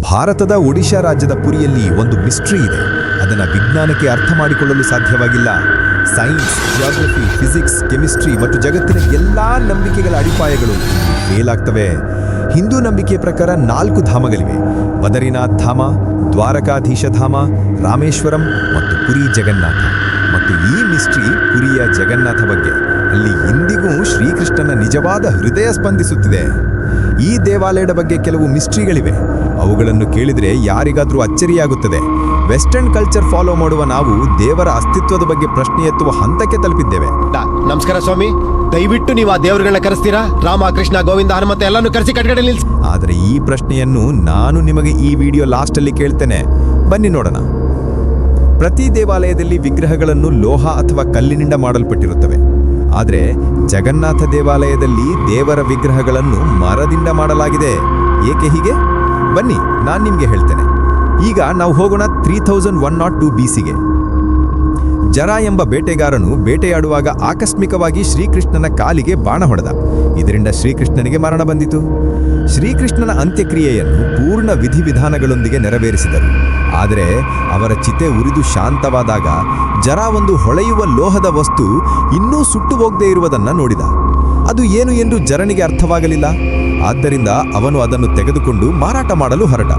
ಭಾರತದ ಒಡಿಶಾ ರಾಜ್ಯದ ಪುರಿಯಲ್ಲಿ ಒಂದು ಮಿಸ್ಟ್ರಿ ಇದೆ. ಅದನ್ನು ವಿಜ್ಞಾನಕ್ಕೆ ಅರ್ಥ ಮಾಡಿಕೊಳ್ಳಲು ಸಾಧ್ಯವಾಗಿಲ್ಲ. ಸೈನ್ಸ್ ಜಿಯಾಗ್ರಫಿ ಫಿಸಿಕ್ಸ್ ಕೆಮಿಸ್ಟ್ರಿ ಮತ್ತು ಜಗತ್ತಿನ ಎಲ್ಲಾ ನಂಬಿಕೆಗಳ ಅಡಿಪಾಯಗಳು ಮೇಲಾಗ್ತವೆ. ಹಿಂದೂ ನಂಬಿಕೆ ಪ್ರಕಾರ ನಾಲ್ಕು ಧಾಮಗಳಿವೆ. ಬದರಿನಾಥ್ ಧಾಮ, ದ್ವಾರಕಾಧೀಶ ಧಾಮ, ರಾಮೇಶ್ವರಂ ಮತ್ತು ಪುರಿ ಜಗನ್ನಾಥ. ಮತ್ತು ಈ ಮಿಸ್ಟ್ರಿ ಪುರಿಯ ಜಗನ್ನಾಥ ಬಗ್ಗೆ. ಅಲ್ಲಿ ಇಂದಿಗೂ ಶ್ರೀಕೃಷ್ಣನ ನಿಜವಾದ ಹೃದಯ ಸ್ಪಂದಿಸುತ್ತಿದೆ. ಈ ದೇವಾಲಯದ ಬಗ್ಗೆ ಕೆಲವು ಮಿಸ್ಟ್ರಿಗಳಿವೆ ಅವುಗಳನ್ನು ಕೇಳಿದರೆ ಯಾರಿಗಾದರೂ ಅಚ್ಚರಿಯಾಗುತ್ತದೆ. ವೆಸ್ಟರ್ನ್ ಕಲ್ಚರ್ ಫಾಲೋ ಮಾಡುವ ನಾವು ದೇವರ ಅಸ್ತಿತ್ವದ ಬಗ್ಗೆ ಪ್ರಶ್ನೆ ಎತ್ತುವ ಹಂತಕ್ಕೆ ತಲುಪಿದ್ದೇವೆ. ನಮಸ್ಕಾರ ಸ್ವಾಮಿ. ದಯವಿಟ್ಟು ನೀವು ಆ ದೇವರುಗಳನ್ನ ಕರೆಸ್ತೀರಾ? ರಾಮ ಕೃಷ್ಣ ಗೋವಿಂದ ಹನುಮಂತ ಎಲ್ಲಾನು ಕರೆಸಿ ಕಟ್ಟಗಡೆ ನಿಲ್ಸಿ. ಆದರೆ ಈ ಪ್ರಶ್ನೆಯನ್ನು ನಾನು ನಿಮಗೆ ಈ ವಿಡಿಯೋ ಲಾಸ್ಟಲ್ಲಿ ಕೇಳ್ತೇನೆ. ಬನ್ನಿ ನೋಡೋಣ. ಪ್ರತಿ ದೇವಾಲಯದಲ್ಲಿ ವಿಗ್ರಹಗಳನ್ನು ಲೋಹ ಅಥವಾ ಕಲ್ಲಿನಿಂದ ಮಾಡಲ್ಪಟ್ಟಿರುತ್ತವೆ. ಆದರೆ ಜಗನ್ನಾಥ ದೇವಾಲಯದಲ್ಲಿ ದೇವರ ವಿಗ್ರಹಗಳನ್ನು ಮರದಿಂದ ಮಾಡಲಾಗಿದೆ. ಏಕೆ ಹೀಗೆ? ಬನ್ನಿ, ನಾನು ನಿಮಗೆ ಹೇಳ್ತೇನೆ. ಈಗ ನಾವು ಹೋಗೋಣ three thousand one not to B ಸಿಗೆ ಜರ ಎಂಬ ಬೇಟೆಗಾರನು ಬೇಟೆಯಾಡುವಾಗ ಆಕಸ್ಮಿಕವಾಗಿ ಶ್ರೀಕೃಷ್ಣನ ಕಾಲಿಗೆ ಬಾಣ ಹೊಡೆದ. ಇದರಿಂದ ಶ್ರೀಕೃಷ್ಣನಿಗೆ ಮರಣ ಬಂದಿತು. ಶ್ರೀಕೃಷ್ಣನ ಅಂತ್ಯಕ್ರಿಯೆಯನ್ನು ಪೂರ್ಣ ವಿಧಿವಿಧಾನಗಳೊಂದಿಗೆ ನೆರವೇರಿಸಿದರು. ಆದರೆ ಅವರ ಚಿತೆ ಉರಿದು ಶಾಂತವಾದಾಗ ಜರ ಒಂದು ಹೊಳೆಯುವ ಲೋಹದ ವಸ್ತು ಇನ್ನೂ ಸುಟ್ಟು ಹೋಗದೇ ಇರುವುದನ್ನು ನೋಡಿದ. ಅದು ಏನು ಎಂದು ಜರನಿಗೆ ಅರ್ಥವಾಗಲಿಲ್ಲ. ಆದ್ದರಿಂದ ಅವನು ಅದನ್ನು ತೆಗೆದುಕೊಂಡು ಮಾರಾಟ ಮಾಡಲು ಹೊರಟ.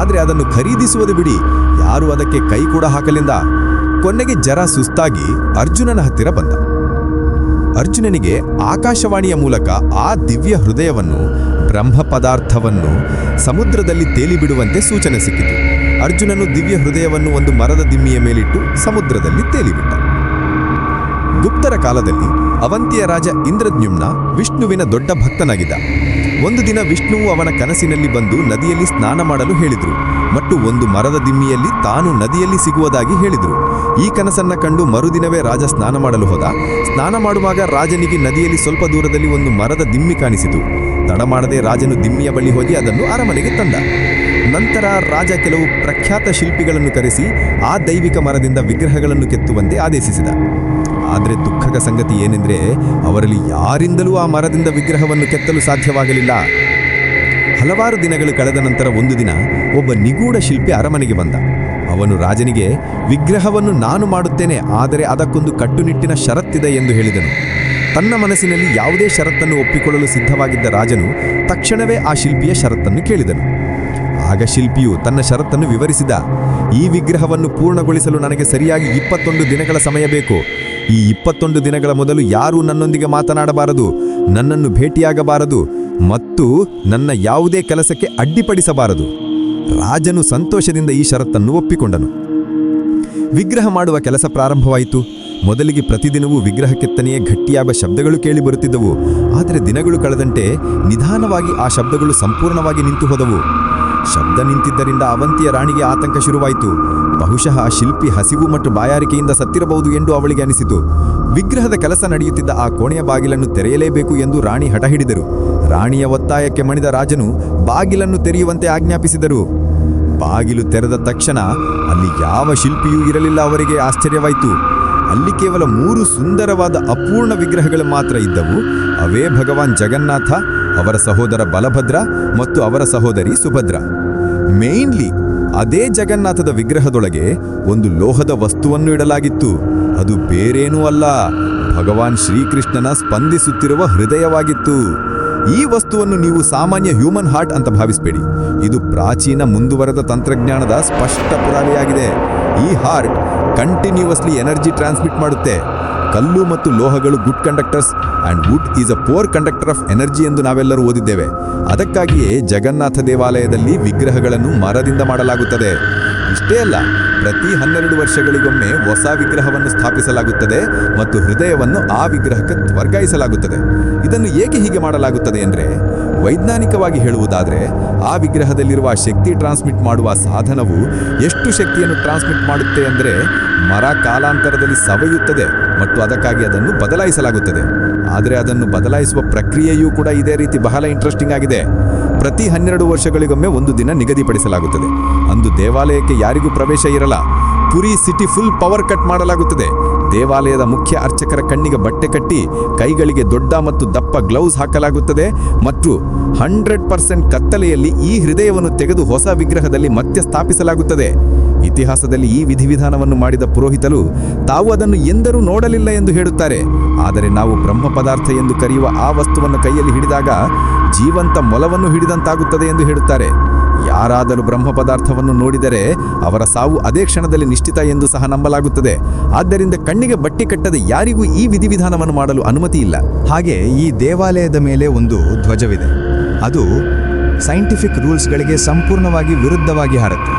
ಆದರೆ ಅದನ್ನು ಖರೀದಿಸುವುದು ಬಿಡಿ. ಯಾರೂ ಅದಕ್ಕೆ ಕೈ ಕೂಡ ಹಾಕಲಿಲ್ಲ. ಕೊನೆಗೆ ಜರ ಸುಸ್ತಾಗಿ ಅರ್ಜುನನ ಹತ್ತಿರ ಬಂದ. ಅರ್ಜುನನಿಗೆ ಆಕಾಶವಾಣಿಯ ಮೂಲಕ ಆ ದಿವ್ಯ ಹೃದಯವನ್ನು, ಬ್ರಹ್ಮ ಪದಾರ್ಥವನ್ನು ಸಮುದ್ರದಲ್ಲಿ ತೇಲಿಬಿಡುವಂತೆ ಸೂಚನೆ ಸಿಕ್ಕಿತು. ಅರ್ಜುನನು ದಿವ್ಯ ಹೃದಯವನ್ನು ಒಂದು ಮರದ ದಿಮ್ಮಿಯ ಮೇಲಿಟ್ಟು ಸಮುದ್ರದಲ್ಲಿ ತೇಲಿಬಿಟ್ಟ ಗುಪ್ತರ ಕಾಲದಲ್ಲಿ ಅವಂತಿಯ ರಾಜ ಇಂದ್ರದ್ಯುಮ್ನ ವಿಷ್ಣುವಿನ ದೊಡ್ಡ ಭಕ್ತನಾಗಿದ್ದ. ಒಂದು ದಿನ ವಿಷ್ಣುವು ಅವನ ಕನಸಿನಲ್ಲಿ ಬಂದು ನದಿಯಲ್ಲಿ ಸ್ನಾನ ಮಾಡಲು ಹೇಳಿದರು. ಮತ್ತು ಒಂದು ಮರದ ದಿಮ್ಮಿಯಲ್ಲಿ ತಾನು ನದಿಯಲ್ಲಿ ಸಿಗುವುದಾಗಿ ಹೇಳಿದರು. ಈ ಕನಸನ್ನ ಕಂಡು ಮರುದಿನವೇ ರಾಜ ಸ್ನಾನ ಮಾಡಲು ಹೋದ. ಸ್ನಾನ ಮಾಡುವಾಗ ರಾಜನಿಗೆ ನದಿಯಲ್ಲಿ ಸ್ವಲ್ಪ ದೂರದಲ್ಲಿ ಒಂದು ಮರದ ದಿಮ್ಮಿ ಕಾಣಿಸಿತು. ತಡ ಮಾಡದೆ ರಾಜನು ದಿಮ್ಮಿಯ ಬಳಿ ಹೋಗಿ ಅದನ್ನು ಅರಮನೆಗೆ ತಂದ. ನಂತರ ರಾಜ ಕೆಲವು ಪ್ರಖ್ಯಾತ ಶಿಲ್ಪಿಗಳನ್ನು ಕರೆಸಿ ಆ ದೈವಿಕ ಮರದಿಂದ ವಿಗ್ರಹಗಳನ್ನು ಕೆತ್ತುವಂತೆ ಆದೇಶಿಸಿದ. ಆದರೆ ದುಃಖದ ಸಂಗತಿ ಏನೆಂದರೆ ಅವರಲ್ಲಿ ಯಾರಿಂದಲೂ ಆ ಮರದಿಂದ ವಿಗ್ರಹವನ್ನು ಕೆತ್ತಲು ಸಾಧ್ಯವಾಗಲಿಲ್ಲ. ಹಲವಾರು ದಿನಗಳು ಕಳೆದ ನಂತರ ಒಂದು ದಿನ ಒಬ್ಬ ನಿಗೂಢ ಶಿಲ್ಪಿ ಅರಮನೆಗೆ ಬಂದ. ಅವನು ರಾಜನಿಗೆ, ವಿಗ್ರಹವನ್ನು ನಾನು ಮಾಡುತ್ತೇನೆ, ಆದರೆ ಅದಕ್ಕೊಂದು ಕಟ್ಟುನಿಟ್ಟಿನ ಷರತ್ತಿದೆ ಎಂದು ಹೇಳಿದನು. ತನ್ನ ಮನಸ್ಸಿನಲ್ಲಿ ಯಾವುದೇ ಷರತ್ತನ್ನು ಒಪ್ಪಿಕೊಳ್ಳಲು ಸಿದ್ಧವಾಗಿದ್ದ ರಾಜನು ತಕ್ಷಣವೇ ಆ ಶಿಲ್ಪಿಯ ಷರತ್ತನ್ನು ಕೇಳಿದನು. ಆಗ ಶಿಲ್ಪಿಯು ತನ್ನ ಷರತ್ತನ್ನು ವಿವರಿಸಿದ, ಈ ವಿಗ್ರಹವನ್ನು ಪೂರ್ಣಗೊಳಿಸಲು ನನಗೆ ಸರಿಯಾಗಿ ಇಪ್ಪತ್ತೊಂದು ದಿನಗಳ ಸಮಯ ಬೇಕು. ಈ ಇಪ್ಪತ್ತೊಂದು ದಿನಗಳ ಮೊದಲು ಯಾರೂ ನನ್ನೊಂದಿಗೆ ಮಾತನಾಡಬಾರದು, ನನ್ನನ್ನು ಭೇಟಿಯಾಗಬಾರದು ಮತ್ತು ನನ್ನ ಯಾವುದೇ ಕೆಲಸಕ್ಕೆ ಅಡ್ಡಿಪಡಿಸಬಾರದು. ರಾಜನು ಸಂತೋಷದಿಂದ ಈ ಷರತ್ತನ್ನು ಒಪ್ಪಿಕೊಂಡನು. ವಿಗ್ರಹ ಮಾಡುವ ಕೆಲಸ ಪ್ರಾರಂಭವಾಯಿತು. ಮೊದಲಿಗೆ ಪ್ರತಿದಿನವೂ ವಿಗ್ರಹ ಕೆತ್ತನೆಯೇ ಗಟ್ಟಿಯಾದ ಶಬ್ದಗಳು ಕೇಳಿಬರುತ್ತಿದ್ದವು ಆದರೆ ದಿನಗಳು ಕಳೆದಂತೆ ನಿಧಾನವಾಗಿ ಆ ಶಬ್ದಗಳು ಸಂಪೂರ್ಣವಾಗಿ ನಿಂತು ಹೋದವು ಶಬ್ದ ನಿಂತಿದ್ದರಿಂದ ಅವಂತಿಯ ರಾಣಿಗೆ ಆತಂಕ ಶುರುವಾಯಿತು. ಬಹುಶಃ ಶಿಲ್ಪಿ ಹಸಿವು ಮತ್ತು ಬಾಯಾರಿಕೆಯಿಂದ ಸತ್ತಿರಬಹುದು ಎಂದು ಅವಳಿಗೆ ಅನಿಸಿತು. ವಿಗ್ರಹದ ಕೆಲಸ ನಡೆಯುತ್ತಿದ್ದ ಆ ಕೋಣೆಯ ಬಾಗಿಲನ್ನು ತೆರೆಯಲೇಬೇಕು ಎಂದು ರಾಣಿ ಹಠ ಹಿಡಿದರು. ರಾಣಿಯ ಒತ್ತಾಯಕ್ಕೆ ಮಣಿದ ರಾಜನು ಬಾಗಿಲನ್ನು ತೆರೆಯುವಂತೆ ಆಜ್ಞಾಪಿಸಿದರು. ಬಾಗಿಲು ತೆರೆದ ತಕ್ಷಣ ಅಲ್ಲಿ ಯಾವ ಶಿಲ್ಪಿಯೂ ಇರಲಿಲ್ಲ ಅವರಿಗೆ ಆಶ್ಚರ್ಯವಾಯಿತು. ಅಲ್ಲಿ ಕೇವಲ ಮೂರು ಸುಂದರವಾದ ಅಪೂರ್ಣ ವಿಗ್ರಹಗಳು ಮಾತ್ರ ಇದ್ದವು. ಅವೇ ಭಗವಾನ್ ಜಗನ್ನಾಥ, ಅವರ ಸಹೋದರ ಬಲಭದ್ರ ಮತ್ತು ಅವರ ಸಹೋದರಿ ಸುಭದ್ರ. ಮೇನ್ಲಿ ಅದೇ ಜಗನ್ನಾಥದ ವಿಗ್ರಹದೊಳಗೆ ಒಂದು ಲೋಹದ ವಸ್ತುವನ್ನು ಇಡಲಾಗಿತ್ತು. ಅದು ಬೇರೇನೂ ಅಲ್ಲ. ಭಗವಾನ್ ಶ್ರೀಕೃಷ್ಣನ ಸ್ಪಂದಿಸುತ್ತಿರುವ ಹೃದಯವಾಗಿತ್ತು. ಈ ವಸ್ತುವನ್ನು ನೀವು ಸಾಮಾನ್ಯ ಹ್ಯೂಮನ್ ಹಾರ್ಟ್ ಅಂತ ಭಾವಿಸಬೇಡಿ. ಇದು ಪ್ರಾಚೀನ ಮುಂದುವರೆದ ತಂತ್ರಜ್ಞಾನದ ಸ್ಪಷ್ಟ ಪುರಾವೆಯಾಗಿದೆ. ಈ ಹಾರ್ಟ್ ಕಂಟಿನ್ಯೂವಸ್ಲಿ ಎನರ್ಜಿ ಟ್ರಾನ್ಸ್ಮಿಟ್ ಮಾಡುತ್ತೆ. ಕಲ್ಲು ಮತ್ತು ಲೋಹಗಳು good conductors and wood is a poor conductor of energy ಎಂದು ನಾವೆಲ್ಲರೂ ಓದಿದ್ದೇವೆ. ಅದಕ್ಕಾಗಿಯೇ ಜಗನ್ನಾಥ ದೇವಾಲಯದಲ್ಲಿ ವಿಗ್ರಹಗಳನ್ನು ಮರದಿಂದ ಮಾಡಲಾಗುತ್ತದೆ. ಇಷ್ಟೇ ಅಲ್ಲ, ಪ್ರತಿ ಹನ್ನೆರಡು ವರ್ಷಗಳಿಗೊಮ್ಮೆ ಹೊಸ ವಿಗ್ರಹವನ್ನು ಸ್ಥಾಪಿಸಲಾಗುತ್ತದೆ ಮತ್ತು ಹೃದಯವನ್ನು ಆ ವಿಗ್ರಹಕ್ಕೆ ವರ್ಗಾಯಿಸಲಾಗುತ್ತದೆ. ಇದನ್ನು ಏಕೆ ಹೀಗೆ ಮಾಡಲಾಗುತ್ತದೆ ಅಂದರೆ ವೈಜ್ಞಾನಿಕವಾಗಿ ಹೇಳುವುದಾದರೆ, ಆ ವಿಗ್ರಹದಲ್ಲಿರುವ ಶಕ್ತಿ ಟ್ರಾನ್ಸ್ಮಿಟ್ ಮಾಡುವ ಸಾಧನವು ಎಷ್ಟು ಶಕ್ತಿಯನ್ನು ಟ್ರಾನ್ಸ್ಮಿಟ್ ಮಾಡುತ್ತೆ ಅಂದರೆ ಮರ ಕಾಲಾಂತರದಲ್ಲಿ ಸವೆಯುತ್ತದೆ ಮತ್ತು ಅದಕ್ಕಾಗಿ ಅದನ್ನು ಬದಲಾಯಿಸಲಾಗುತ್ತದೆ. ಆದರೆ ಅದನ್ನು ಬದಲಾಯಿಸುವ ಪ್ರಕ್ರಿಯೆಯೂ ಕೂಡ ಇದೇ ರೀತಿ ಬಹಳ ಇಂಟ್ರೆಸ್ಟಿಂಗ್ ಆಗಿದೆ. ಪ್ರತಿ ಹನ್ನೆರಡು ವರ್ಷಗಳಿಗೊಮ್ಮೆ ಒಂದು ದಿನ ನಿಗದಿಪಡಿಸಲಾಗುತ್ತದೆ. ಅಂದು ದೇವಾಲಯಕ್ಕೆ ಯಾರಿಗೂ ಪ್ರವೇಶ ಇರಲ್ಲ. Puri city full power cut ಮಾಡಲಾಗುತ್ತದೆ. ದೇವಾಲಯದ ಮುಖ್ಯ ಅರ್ಚಕರ ಕಣ್ಣಿಗೆ ಬಟ್ಟೆ ಕಟ್ಟಿ ಕೈಗಳಿಗೆ ದೊಡ್ಡ ಮತ್ತು ದಪ್ಪ ಗ್ಲೌಸ್ ಹಾಕಲಾಗುತ್ತದೆ ಮತ್ತು ಹಂಡ್ರೆಡ್ ಪರ್ಸೆಂಟ್ ಕತ್ತಲೆಯಲ್ಲಿ ಈ ಹೃದಯವನ್ನು ತೆಗೆದು ಹೊಸ ವಿಗ್ರಹದಲ್ಲಿ ಮತ್ತೆ ಸ್ಥಾಪಿಸಲಾಗುತ್ತದೆ. ಇತಿಹಾಸದಲ್ಲಿ ಈ ವಿಧಿವಿಧಾನವನ್ನು ಮಾಡಿದ ಪುರೋಹಿತರು ತಾವು ಅದನ್ನು ಎಂದರೂ ನೋಡಲಿಲ್ಲ ಎಂದು ಹೇಳುತ್ತಾರೆ. ಆದರೆ ನಾವು ಬ್ರಹ್ಮ ಪದಾರ್ಥ ಎಂದು ಕರೆಯುವ ಆ ವಸ್ತುವನ್ನು ಕೈಯಲ್ಲಿ ಹಿಡಿದಾಗ ಜೀವಂತ ಮೊಲವನ್ನು ಹಿಡಿದಂತಾಗುತ್ತದೆ ಎಂದು ಹೇಳುತ್ತಾರೆ. ಯಾರಾದರೂ ಬ್ರಹ್ಮ ಪದಾರ್ಥವನ್ನು ನೋಡಿದರೆ ಅವರ ಸಾವು ಅದೇ ಕ್ಷಣದಲ್ಲಿ ನಿಶ್ಚಿತ ಎಂದು ಸಹ ನಂಬಲಾಗುತ್ತದೆ. ಆದ್ದರಿಂದ ಕಣ್ಣಿಗೆ ಬಟ್ಟಿ ಕಟ್ಟದ ಯಾರಿಗೂ ಈ ವಿಧಿವಿಧಾನವನ್ನು ಮಾಡಲು ಅನುಮತಿ ಇಲ್ಲ. ಹಾಗೆ ಈ ದೇವಾಲಯದ ಮೇಲೆ ಒಂದು ಧ್ವಜವಿದೆ. ಅದು ಸೈಂಟಿಫಿಕ್ ರೂಲ್ಸ್ಗಳಿಗೆ ಸಂಪೂರ್ಣವಾಗಿ ವಿರುದ್ಧವಾಗಿ ಹಾರುತ್ತೆ.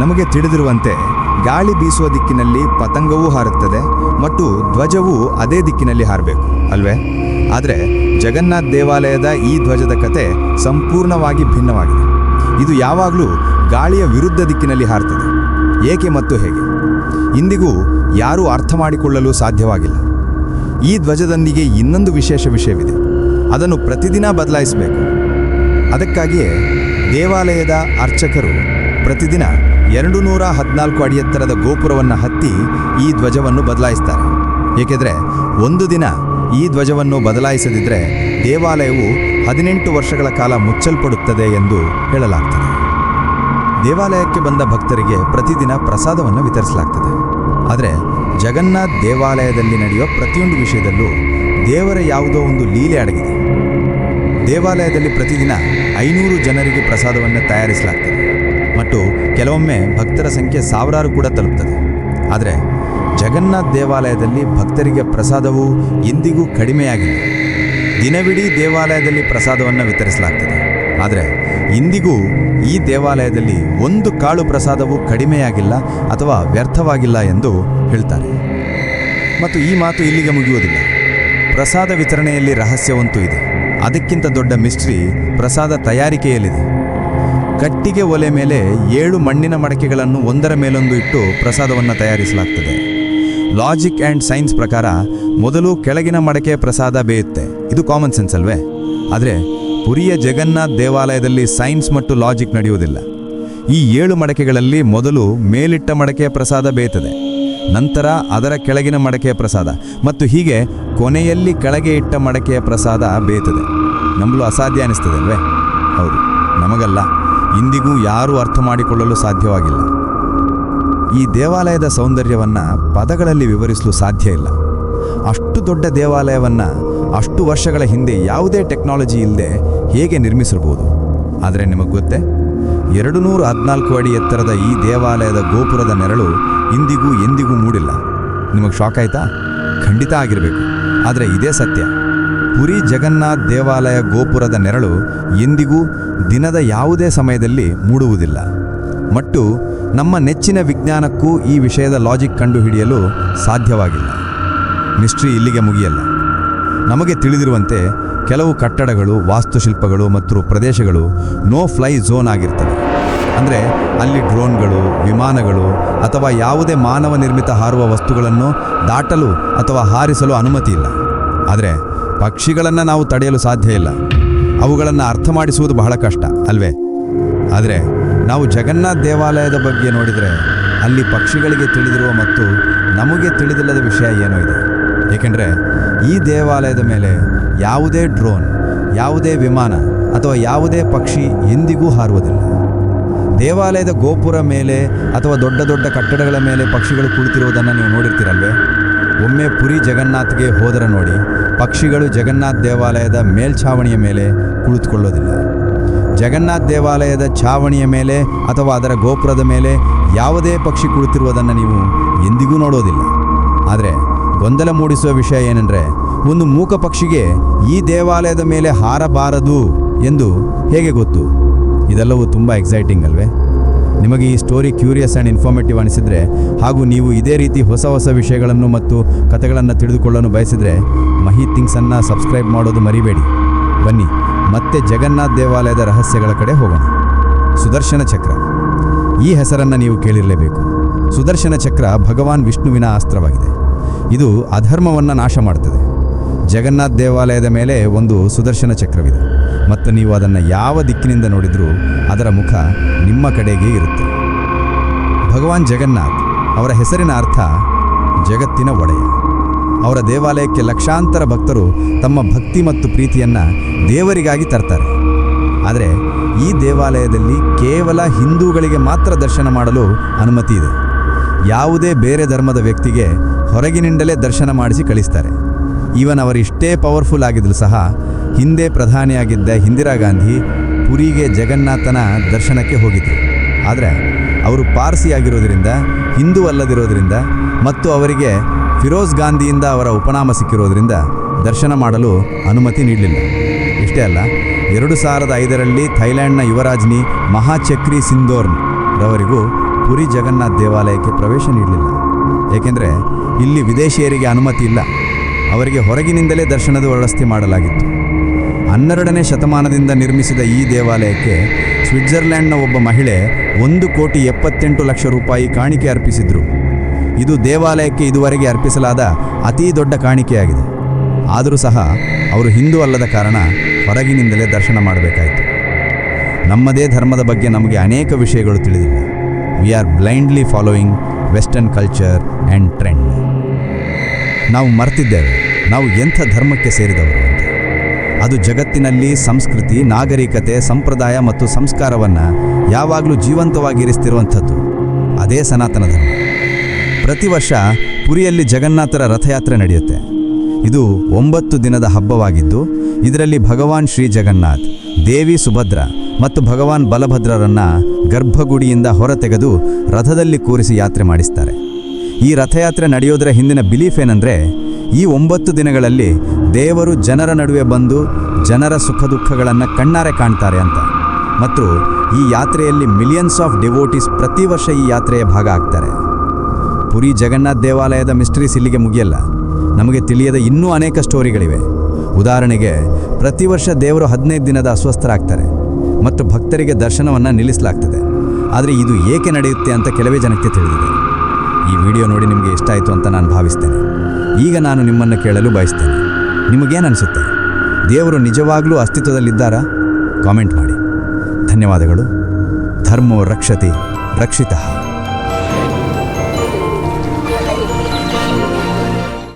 ನಮಗೆ ತಿಳಿದಿರುವಂತೆ ಗಾಳಿ ಬೀಸುವ ದಿಕ್ಕಿನಲ್ಲಿ ಪತಂಗವೂ ಹಾರುತ್ತದೆ ಮತ್ತು ಧ್ವಜವೂ ಅದೇ ದಿಕ್ಕಿನಲ್ಲಿ ಹಾರಬೇಕು, ಅಲ್ವೇ? ಆದರೆ ಜಗನ್ನಾಥ್ ದೇವಾಲಯದ ಈ ಧ್ವಜದ ಕತೆ ಸಂಪೂರ್ಣವಾಗಿ ಭಿನ್ನವಾಗಿದೆ. ಇದು ಯಾವಾಗಲೂ ಗಾಳಿಯ ವಿರುದ್ಧ ದಿಕ್ಕಿನಲ್ಲಿ ಹಾರ್ತದೆ ಏಕೆ ಮತ್ತು ಹೇಗೆ? ಇಂದಿಗೂ ಯಾರೂ ಅರ್ಥ ಮಾಡಿಕೊಳ್ಳಲು ಸಾಧ್ಯವಾಗಿಲ್ಲ. ಈ ಧ್ವಜದೊಂದಿಗೆ ಇನ್ನೊಂದು ವಿಶೇಷ ವಿಷಯವಿದೆ. ಅದನ್ನು ಪ್ರತಿದಿನ ಬದಲಾಯಿಸಬೇಕು. ಅದಕ್ಕಾಗಿಯೇ ದೇವಾಲಯದ ಅರ್ಚಕರು ಪ್ರತಿದಿನ ಎರಡು ನೂರ ಹದಿನಾಲ್ಕು ಅಡಿ ಎತ್ತರದ ಗೋಪುರವನ್ನು ಹತ್ತಿ ಈ ಧ್ವಜವನ್ನು ಬದಲಾಯಿಸ್ತಾರೆ ಏಕೆಂದರೆ ಒಂದು ದಿನ ಈ ಧ್ವಜವನ್ನು ಬದಲಾಯಿಸದಿದ್ದರೆ ದೇವಾಲಯವು ಹದಿನೆಂಟು ವರ್ಷಗಳ ಕಾಲ ಮುಚ್ಚಲ್ಪಡುತ್ತದೆ ಎಂದು ಹೇಳಲಾಗ್ತದೆ. ದೇವಾಲಯಕ್ಕೆ ಬಂದ ಭಕ್ತರಿಗೆ ಪ್ರತಿದಿನ ಪ್ರಸಾದವನ್ನು ವಿತರಿಸಲಾಗ್ತದೆ. ಆದರೆ ಜಗನ್ನಾಥ್ ದೇವಾಲಯದಲ್ಲಿ ನಡೆಯುವ ಪ್ರತಿಯೊಂದು ವಿಷಯದಲ್ಲೂ ದೇವರ ಯಾವುದೋ ಒಂದು ಲೀಲೆ ಅಡಗಿದೆ. ದೇವಾಲಯದಲ್ಲಿ ಪ್ರತಿದಿನ ಐನೂರು ಜನರಿಗೆ ಪ್ರಸಾದವನ್ನು ತಯಾರಿಸಲಾಗ್ತದೆ. ಮತ್ತು ಕೆಲವೊಮ್ಮೆ ಭಕ್ತರ ಸಂಖ್ಯೆ ಸಾವಿರಾರು ಕೂಡ ತಲುಪ್ತದೆ. ಆದರೆ ಜಗನ್ನಾಥ್ ದೇವಾಲಯದಲ್ಲಿ ಭಕ್ತರಿಗೆ ಪ್ರಸಾದವು ಎಂದಿಗೂ ಕಡಿಮೆಯಾಗಿಲ್ಲ. ದಿನವಿಡೀ ದೇವಾಲಯದಲ್ಲಿ ಪ್ರಸಾದವನ್ನು ವಿತರಿಸಲಾಗ್ತದೆ. ಆದರೆ ಇಂದಿಗೂ ಈ ದೇವಾಲಯದಲ್ಲಿ ಒಂದು ಕಾಳು ಪ್ರಸಾದವು ಕಡಿಮೆಯಾಗಿಲ್ಲ ಅಥವಾ ವ್ಯರ್ಥವಾಗಿಲ್ಲ ಎಂದು ಹೇಳ್ತಾರೆ. ಮತ್ತು ಈ ಮಾತು ಇಲ್ಲಿಗೆ ಮುಗಿಯುವುದಿಲ್ಲ. ಪ್ರಸಾದ ವಿತರಣೆಯಲ್ಲಿ ರಹಸ್ಯವಂತೂ ಇದೆ. ಅದಕ್ಕಿಂತ ದೊಡ್ಡ ಮಿಸ್ಟ್ರಿ ಪ್ರಸಾದ ತಯಾರಿಕೆಯಲ್ಲಿದೆ. ಕಟ್ಟಿಗೆ ಒಲೆ ಮೇಲೆ ಏಳು ಮಣ್ಣಿನ ಮಡಕೆಗಳನ್ನು ಒಂದರ ಮೇಲೊಂದು ಇಟ್ಟು ಪ್ರಸಾದವನ್ನು ತಯಾರಿಸಲಾಗ್ತದೆ. ಲಾಜಿಕ್ ಆ್ಯಂಡ್ ಸೈನ್ಸ್ ಪ್ರಕಾರ ಮೊದಲು ಕೆಳಗಿನ ಮಡಕೆ ಪ್ರಸಾದ ಬೇಯುತ್ತೆ. ಇದು ಕಾಮನ್ ಸೆನ್ಸ್ ಅಲ್ವೇ? ಆದರೆ ಪುರಿಯ ಜಗನ್ನಾಥ್ ದೇವಾಲಯದಲ್ಲಿ ಸೈನ್ಸ್ ಮತ್ತು ಲಾಜಿಕ್ ನಡೆಯುವುದಿಲ್ಲ. ಈ ಏಳು ಮಡಕೆಗಳಲ್ಲಿ ಮೊದಲು ಮೇಲಿಟ್ಟ ಮಡಕೆಯ ಪ್ರಸಾದ ಬೇಯುತ್ತದೆ ನಂತರ ಅದರ ಕೆಳಗಿನ ಮಡಕೆಯ ಪ್ರಸಾದ. ಮತ್ತು ಹೀಗೆ ಕೊನೆಯಲ್ಲಿ ಕೆಳಗೆ ಇಟ್ಟ ಮಡಕೆಯ ಪ್ರಸಾದ ಬೇಯುತ್ತದೆ ನಂಬಲು ಅಸಾಧ್ಯ ಅನಿಸ್ತದೆ ಅಲ್ವೇ? ಹೌದು. ನಮಗಲ್ಲ. ಇಂದಿಗೂ ಯಾರೂ ಅರ್ಥ ಮಾಡಿಕೊಳ್ಳಲು ಸಾಧ್ಯವಾಗಿಲ್ಲ. ಈ ದೇವಾಲಯದ ಸೌಂದರ್ಯವನ್ನು ಪದಗಳಲ್ಲಿ ವಿವರಿಸಲು ಸಾಧ್ಯ ಇಲ್ಲ. ಅಷ್ಟು ದೊಡ್ಡ ದೇವಾಲಯವನ್ನು ಅಷ್ಟು ವರ್ಷಗಳ ಹಿಂದೆ ಯಾವುದೇ ಟೆಕ್ನಾಲಜಿ ಇಲ್ಲದೆ ಹೇಗೆ ನಿರ್ಮಿಸಿರ್ಬೋದು? ಆದರೆ ನಿಮಗೆ ಗೊತ್ತೇ? ಎರಡು ನೂರ ಹದಿನಾಲ್ಕು ಅಡಿ ಎತ್ತರದ ಈ ದೇವಾಲಯದ ಗೋಪುರದ ನೆರಳು ಇಂದಿಗೂ ಎಂದಿಗೂ ಮೂಡಿಲ್ಲ. ನಿಮಗೆ ಶಾಕ್ ಆಯ್ತಾ? ಖಂಡಿತ ಆಗಿರಬೇಕು. ಆದರೆ ಇದೇ ಸತ್ಯ. ಪುರಿ ಜಗನ್ನಾಥ್ ದೇವಾಲಯ ಗೋಪುರದ ನೆರಳು ಎಂದಿಗೂ ದಿನದ ಯಾವುದೇ ಸಮಯದಲ್ಲಿ ಮೂಡುವುದಿಲ್ಲ. ಮತ್ತು ನಮ್ಮ ನೆಚ್ಚಿನ ವಿಜ್ಞಾನಕ್ಕೂ ಈ ವಿಷಯದ ಲಾಜಿಕ್ ಕಂಡುಹಿಡಿಯಲು ಸಾಧ್ಯವಾಗಿಲ್ಲ. ಮಿಸ್ಟ್ರಿ ಇಲ್ಲಿಗೆ ಮುಗಿಯಲ್ಲ. ನಮಗೆ ತಿಳಿದಿರುವಂತೆ ಕೆಲವು ಕಟ್ಟಡಗಳು, ವಾಸ್ತುಶಿಲ್ಪಗಳು ಮತ್ತು ಪ್ರದೇಶಗಳು ನೋ ಫ್ಲೈ ಝೋನ್ ಆಗಿರ್ತವೆ. ಅಂದರೆ ಅಲ್ಲಿ ಡ್ರೋನ್ಗಳು, ವಿಮಾನಗಳು ಅಥವಾ ಯಾವುದೇ ಮಾನವ ನಿರ್ಮಿತ ಹಾರುವ ವಸ್ತುಗಳನ್ನು ದಾಟಲು ಅಥವಾ ಹಾರಿಸಲು ಅನುಮತಿ ಇಲ್ಲ. ಆದರೆ ಪಕ್ಷಿಗಳನ್ನು ನಾವು ತಡೆಯಲು ಸಾಧ್ಯ ಇಲ್ಲ. ಅವುಗಳನ್ನು ಅರ್ಥ ಮಾಡಿಸುವುದು ಬಹಳ ಕಷ್ಟ, ಅಲ್ವೇ? ಆದರೆ ನಾವು ಜಗನ್ನಾಥ ದೇವಾಲಯದ ಬಗ್ಗೆ ನೋಡಿದರೆ ಅಲ್ಲಿ ಪಕ್ಷಿಗಳಿಗೆ ತಿಳಿದಿರುವ ಮತ್ತು ನಮಗೆ ತಿಳಿದಿಲ್ಲದ ವಿಷಯ ಏನೋ ಇದೆ. ಏಕೆಂದರೆ ಈ ದೇವಾಲಯದ ಮೇಲೆ ಯಾವುದೇ ಡ್ರೋನ್, ಯಾವುದೇ ವಿಮಾನ ಅಥವಾ ಯಾವುದೇ ಪಕ್ಷಿ ಎಂದಿಗೂ ಹಾರುವುದಿಲ್ಲ. ದೇವಾಲಯದ ಗೋಪುರ ಮೇಲೆ ಅಥವಾ ದೊಡ್ಡ ದೊಡ್ಡ ಕಟ್ಟಡಗಳ ಮೇಲೆ ಪಕ್ಷಿಗಳು ಕುಳಿತಿರುವುದನ್ನು ನೀವು ನೋಡಿರ್ತೀರಲ್ವೇ? ಒಮ್ಮೆ ಪುರಿ ಜಗನ್ನಾಥ್ಗೆ ಹೋದರೆ ನೋಡಿ ಪಕ್ಷಿಗಳು ಜಗನ್ನಾಥ್ ದೇವಾಲಯದ ಮೇಲ್ಛಾವಣಿಯ ಮೇಲೆ ಕುಳಿತುಕೊಳ್ಳೋದಿಲ್ಲ. ಜಗನ್ನಾಥ್ ದೇವಾಲಯದ ಛಾವಣಿಯ ಮೇಲೆ ಅಥವಾ ಅದರ ಗೋಪುರದ ಮೇಲೆ ಯಾವುದೇ ಪಕ್ಷಿ ಕುಳಿತಿರುವುದನ್ನು ನೀವು ಎಂದಿಗೂ ನೋಡೋದಿಲ್ಲ. ಆದರೆ ಗೊಂದಲ ಮೂಡಿಸುವ ವಿಷಯ ಏನೆಂದರೆ, ಒಂದು ಮೂಕ ಪಕ್ಷಿಗೆ ಈ ದೇವಾಲಯದ ಮೇಲೆ ಹಾರಬಾರದು ಎಂದು ಹೇಗೆ ಗೊತ್ತು? ಇದೆಲ್ಲವೂ ತುಂಬ ಎಕ್ಸೈಟಿಂಗ್ ಅಲ್ವೇ? ನಿಮಗೆ ಈ ಸ್ಟೋರಿ ಕ್ಯೂರಿಯಸ್ ಆ್ಯಂಡ್ ಇನ್ಫಾರ್ಮೇಟಿವ್ ಅನಿಸಿದರೆ, ಹಾಗೂ ನೀವು ಇದೇ ರೀತಿ ಹೊಸ ಹೊಸ ವಿಷಯಗಳನ್ನು ಮತ್ತು ಕಥೆಗಳನ್ನು ತಿಳಿದುಕೊಳ್ಳಲು ಬಯಸಿದರೆ, ಮಹಿ ಥಿಂಗ್ಸನ್ನು ಸಬ್ಸ್ಕ್ರೈಬ್ ಮಾಡೋದು ಮರಿಬೇಡಿ. ಬನ್ನಿ, ಮತ್ತೆ ಜಗನ್ನಾಥ್ ದೇವಾಲಯದ ರಹಸ್ಯಗಳ ಕಡೆ ಹೋಗೋಣ. ಸುದರ್ಶನ ಚಕ್ರ. ಈ ಹೆಸರನ್ನು ನೀವು ಕೇಳಿರಲೇಬೇಕು. ಸುದರ್ಶನ ಚಕ್ರ ಭಗವಾನ್ ವಿಷ್ಣುವಿನ ಅಸ್ತ್ರವಾಗಿದೆ ಇದು ಅಧರ್ಮವನ್ನು ನಾಶ ಮಾಡ್ತದೆ. ಜಗನ್ನಾಥ್ ದೇವಾಲಯದ ಮೇಲೆ ಒಂದು ಸುದರ್ಶನ ಚಕ್ರವಿದೆ. ಮತ್ತು ನೀವು ಅದನ್ನು ಯಾವ ದಿಕ್ಕಿನಿಂದ ನೋಡಿದರೂ ಅದರ ಮುಖ ನಿಮ್ಮ ಕಡೆಗೆ ಇರುತ್ತೆ. ಭಗವಾನ್ ಜಗನ್ನಾಥ್, ಅವರ ಹೆಸರಿನ ಅರ್ಥ ಜಗತ್ತಿನ ಒಡೆಯ. ಅವರ ದೇವಾಲಯಕ್ಕೆ ಲಕ್ಷಾಂತರ ಭಕ್ತರು ತಮ್ಮ ಭಕ್ತಿ ಮತ್ತು ಪ್ರೀತಿಯನ್ನು ದೇವರಿಗಾಗಿ ತರ್ತಾರೆ. ಆದರೆ ಈ ದೇವಾಲಯದಲ್ಲಿ ಕೇವಲ ಹಿಂದೂಗಳಿಗೆ ಮಾತ್ರ ದರ್ಶನ ಮಾಡಲು ಅನುಮತಿ ಇದೆ. ಯಾವುದೇ ಬೇರೆ ಧರ್ಮದ ವ್ಯಕ್ತಿಗೆ ಹೊರಗಿನಿಂದಲೇ ದರ್ಶನ ಮಾಡಿಸಿ ಕಳಿಸ್ತಾರೆ. ಈವನ್ ಇಷ್ಟೇ ಪವರ್ಫುಲ್ ಆಗಿದ್ರು ಸಹ ಹಿಂದೆ ಪ್ರಧಾನಿಯಾಗಿದ್ದ ಇಂದಿರಾ ಗಾಂಧಿ ಪುರಿಗೆ ಜಗನ್ನಾಥನ ದರ್ಶನಕ್ಕೆ ಹೋಗಿದ್ರು. ಆದರೆ ಅವರು ಪಾರ್ಸಿ ಆಗಿರೋದ್ರಿಂದ ಹಿಂದೂ ಅಲ್ಲದಿರೋದ್ರಿಂದ ಮತ್ತು ಅವರಿಗೆ ಫಿರೋಜ್ ಗಾಂಧಿಯಿಂದ ಅವರ ಉಪನಾಮ ಸಿಕ್ಕಿರೋದ್ರಿಂದ ದರ್ಶನ ಮಾಡಲು ಅನುಮತಿ ನೀಡಲಿಲ್ಲ. ಇಷ್ಟೇ ಅಲ್ಲ, ಎರಡು ಸಾವಿರದ ಐದರಲ್ಲಿ ಥೈಲ್ಯಾಂಡ್ನ ಯುವರಾಜ್ನಿ ಮಹಾಚಕ್ರಿ ಸಿಂಧೋರ್ನ್ ರವರಿಗೂ ಪುರಿ ಜಗನ್ನಾಥ್ ದೇವಾಲಯಕ್ಕೆ ಪ್ರವೇಶ ನೀಡಲಿಲ್ಲ. ಏಕೆಂದರೆ ಇಲ್ಲಿ ವಿದೇಶಿಯರಿಗೆ ಅನುಮತಿ ಇಲ್ಲ. ಅವರಿಗೆ ಹೊರಗಿನಿಂದಲೇ ದರ್ಶನದ ವ್ಯವಸ್ಥೆ ಮಾಡಲಾಗಿತ್ತು. ಹನ್ನೆರಡನೇ ಶತಮಾನದಿಂದ ನಿರ್ಮಿಸಿದ ಈ ದೇವಾಲಯಕ್ಕೆ ಸ್ವಿಟ್ಜರ್ಲ್ಯಾಂಡ್ನ ಒಬ್ಬ ಮಹಿಳೆ ಒಂದು ಕೋಟಿ ಎಪ್ಪತ್ತೆಂಟು ಲಕ್ಷ ರೂಪಾಯಿ ಕಾಣಿಕೆ ಅರ್ಪಿಸಿದ್ರು. ಇದು ದೇವಾಲಯಕ್ಕೆ ಇದುವರೆಗೆ ಅರ್ಪಿಸಲಾದ ಅತೀ ದೊಡ್ಡ ಕಾಣಿಕೆಯಾಗಿದೆ. ಆದರೂ ಸಹ ಅವರು ಹಿಂದೂ ಅಲ್ಲದ ಕಾರಣ ಹೊರಗಿನಿಂದಲೇ ದರ್ಶನ ಮಾಡಬೇಕಾಯಿತು. ನಮ್ಮದೇ ಧರ್ಮದ ಬಗ್ಗೆ ನಮಗೆ ಅನೇಕ ವಿಷಯಗಳು ತಿಳಿದಿಲ್ಲ we are blindly following western culture and trend ನಾವು ಮರ್ತಿದ್ದೇವೆ. ನಾವು ಎಂಥ ಧರ್ಮಕ್ಕೆ ಸೇರಿದವರು ಅಂತ. ಅದು ಜಗತ್ತಿನಲ್ಲಿ ಸಂಸ್ಕೃತಿ, ನಾಗರಿಕತೆ, ಸಂಪ್ರದಾಯ ಮತ್ತು ಸಂಸ್ಕಾರವನ್ನು ಯಾವಾಗಲೂ ಜೀವಂತವಾಗಿರಿಸ್ತಿರುವಂಥದ್ದು ಅದೇ ಸನಾತನ ಧರ್ಮ. ಪ್ರತಿ ವರ್ಷ ಪುರಿಯಲ್ಲಿ ಜಗನ್ನಾಥರ ರಥಯಾತ್ರೆ ನಡೆಯುತ್ತೆ. ಇದು ಒಂಬತ್ತು ದಿನದ ಹಬ್ಬವಾಗಿದ್ದು, ಇದರಲ್ಲಿ ಭಗವಾನ್ ಶ್ರೀ ಜಗನ್ನಾಥ್, ದೇವಿ ಸುಭದ್ರ ಮತ್ತು ಭಗವಾನ್ ಬಲಭದ್ರರನ್ನ ಗರ್ಭಗುಡಿಯಿಂದ ಹೊರತೆಗೆದು ರಥದಲ್ಲಿ ಕೂರಿಸಿ ಯಾತ್ರೆ ಮಾಡಿಸ್ತಾರೆ. ಈ ರಥಯಾತ್ರೆ ನಡೆಯೋದರ ಹಿಂದಿನ ಬಿಲೀಫ್ ಏನಂದರೆ, ಈ ಒಂಬತ್ತು ದಿನಗಳಲ್ಲಿ ದೇವರು ಜನರ ನಡುವೆ ಬಂದು ಜನರ ಸುಖ ದುಃಖಗಳನ್ನು ಕಣ್ಣಾರೆ ಕಾಣ್ತಾರೆ ಅಂತ. ಮತ್ತು ಈ ಯಾತ್ರೆಯಲ್ಲಿ ಮಿಲಿಯನ್ಸ್ ಆಫ್ ಡಿವೋಟೀಸ್ ಪ್ರತಿ ವರ್ಷ ಈ ಯಾತ್ರೆಯ ಭಾಗ ಆಗ್ತಾರೆ. ಪುರಿ ಜಗನ್ನಾಥ ದೇವಾಲಯದ ಮಿಸ್ಟ್ರೀಸ್ ಇಲ್ಲಿಗೆ ಮುಗಿಯಲ್ಲ. ನಮಗೆ ತಿಳಿಯದ ಇನ್ನೂ ಅನೇಕ ಸ್ಟೋರಿಗಳಿವೆ ಉದಾಹರಣೆಗೆ, ಪ್ರತಿ ವರ್ಷ ದೇವರು ಹದಿನೈದು ದಿನದ ಅಸ್ವಸ್ಥರಾಗ್ತಾರೆ. ಮತ್ತು ಭಕ್ತರಿಗೆ ದರ್ಶನವನ್ನು ನಿಲ್ಲಿಸಲಾಗ್ತದೆ. ಆದರೆ ಇದು ಏಕೆ ನಡೆಯುತ್ತೆ ಅಂತ ಕೆಲವೇ ಜನಕ್ಕೆ ತಿಳಿದಿದೆ. ಈ ವಿಡಿಯೋ ನೋಡಿ ನಿಮಗೆ ಇಷ್ಟ ಆಯಿತು ಅಂತ ನಾನು ಭಾವಿಸ್ತೇನೆ. ಈಗ ನಾನು ನಿಮ್ಮನ್ನು ಕೇಳಲು ಬಯಸ್ತೇನೆ. ನಿಮಗೇನು ಅನಿಸುತ್ತೆ? ದೇವರು ನಿಜವಾಗ್ಲೂ ಅಸ್ತಿತ್ವದಲ್ಲಿದ್ದಾರಾ? ಕಾಮೆಂಟ್ ಮಾಡಿ. ಧನ್ಯವಾದಗಳು. ಧರ್ಮೋ ರಕ್ಷತಿ ರಕ್ಷಿತಃ.